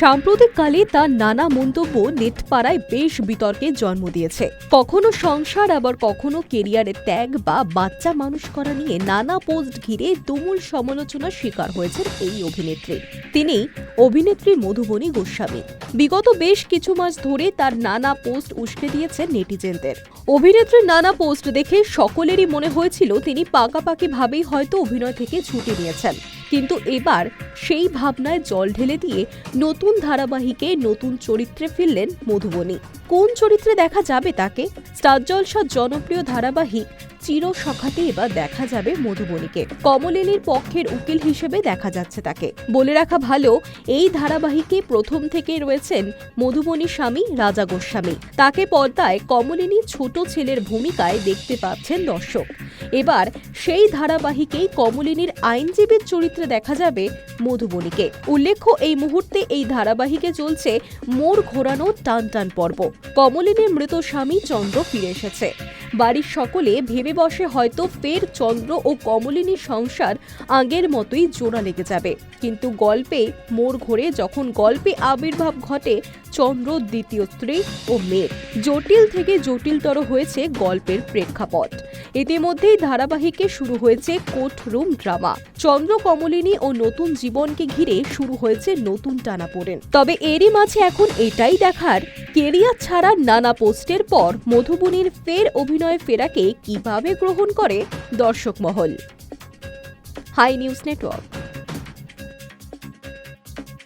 সাম্প্রতিককালে তার নানা মন্তব্য নেটপাড়ায় বেশ বিতর্কের জন্ম দিয়েছে। কখনো সংসার, আবার কখনো কেরিয়ারের ত্যাগ বা বাচ্চা মানুষ করা নিয়ে নানা পোস্ট ঘিরে তুমুল সমালোচনার শিকার হয়েছেন এই অভিনেত্রী। তিনি অভিনেত্রী মধুবনী গোস্বামী। বিগত বেশ কিছু মাস ধরে তার নানা পোস্ট উস্কে দিয়েছেন নেটিজেনদের। অভিনেত্রীর নানা পোস্ট দেখে সকলেরই মনে হয়েছিল তিনি পাকাপাকিভাবেই হয়তো অভিনয় থেকে ছুটি নিয়েছেন। কিন্তু এবার সেই ভাবনায় জল ঢেলে দিয়ে নতুন ধারাবাহিকে নতুন চরিত্রে ফিরলেন মধুবনী। কোন চরিত্রে দেখা যাবে তাকে? স্টার জলসা জনপ্রিয় ধারাবাহিক চির সখাতে এবার দেখা যাবে মধুবনীকে। কমলিনীর পক্ষের উকিল হিসেবে দেখা যাচ্ছে তাকে। বলে রাখা ভালো, এই ধারাবাহিকে প্রথম থেকে রয়েছেন মধুবনী স্বামী রাজা গোস্বামী। তাকে পর্দায় কমলিনী ছোট ছেলের ভূমিকায় দেখতে পাচ্ছেন দর্শক। এবার সেই ধারাবাহিকেই কমলিনীর আইনজীবীর চরিত্রে দেখা যাবে মধুবনীকে। উল্লেখ্য, এই মুহূর্তে এই ধারাবাহিকে চলছে মোড় ঘোরানো টান টান পর্ব। কমলিনীর মৃত স্বামী চন্দ্র ফিরে এসেছে। বাড়ির সকলে ভেবে বসে হয়তো ফের চন্দ্র ও কমলিনীর সংসার আগের মতোই জোড়া লেগে যাবে। কিন্তু গল্পে মোড় ঘোরে যখন গল্পে আবির্ভাব ঘটে চন্দ্র দ্বিতীয় স্ত্রী ও মেয়ে জটিল থেকে জটিলতর হয়েছে গল্পের প্রেক্ষাপট। ইতিমধ্যেই ধারাবাহিকে শুরু হয়েছে court room drama. Chandra Kamalini ও নতুন জীবনকে ঘিরে শুরু হয়েছে নতুন টানাপোড়েন। তবে এরই মাঝে এখন এটাই দেখার, কেরিয়ার ছাড়া নানা পোস্টের পর মধুবনির ফের অভিনয় ফেরাকে কীভাবে গ্রহণ করে দর্শক মহল হাই নিউজ নেটওয়ার্ক।